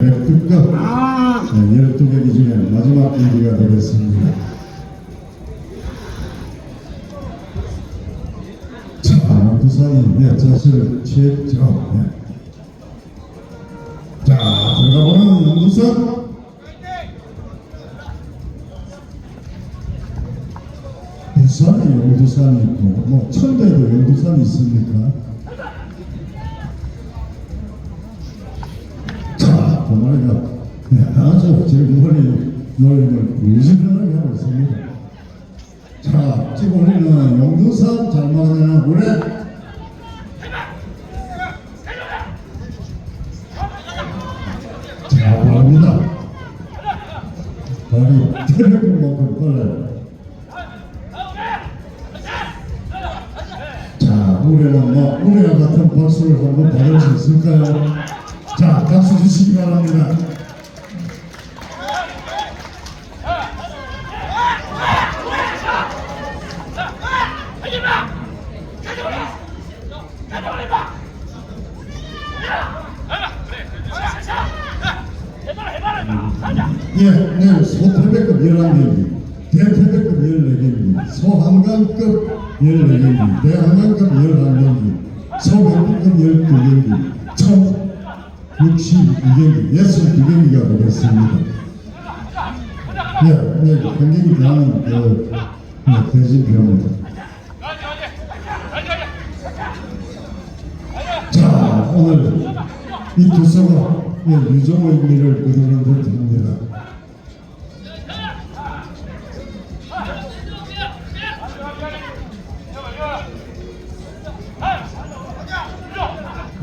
백두급 아, 네, 12경기 중에 마지막 경기가 되겠습니다. 자, 부산이 네, 자세를 취했죠. 네. 자, 들어가보는 부산. 부산이 영두산이 있고, 뭐, 천대도 영두산이 있습니까? 자, 동아리가 네, 아주 지금 머리 놀림을 부지런하게 하고 있습니다. 자, 지금 우리는 영두산 잘 막아내는 우레. 자, 갑니다. 발이 테레비 만큼 빨라요. 자, 우레는 뭐, 우레와 같은 박수를 한번 받을 수 있을까요? 자, 박수 주시기 바랍니다. 예, 네, 소태백급 11경기, 대태백급 14경기, 소한강급 14경기, 대한강급 11경기, 소백급급 12경기, 총 62경기, 62경기가 되겠습니다. 예, 네, 경기 대하는 그, 네, 대진표입니다. 자, 오늘 이 두서가 예, 유종의 미를 거두는 듯 합니다.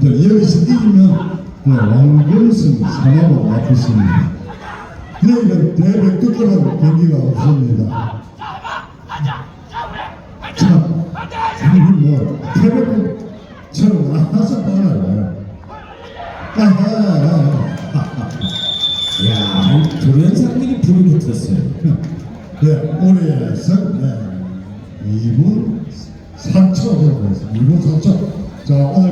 네, 여기서 이기면 네, 왕금승 사나고 맞붙습니다. 내일은 대백두급은 경기가 없습니다. 자, 우리 뭐 나와서 봐라요. 아하. 야, 조련사끼리 불을 붙었어요. 네, 올해에서 네, 2분 4초 정도 했습니다. 2분 4초. 자, 오늘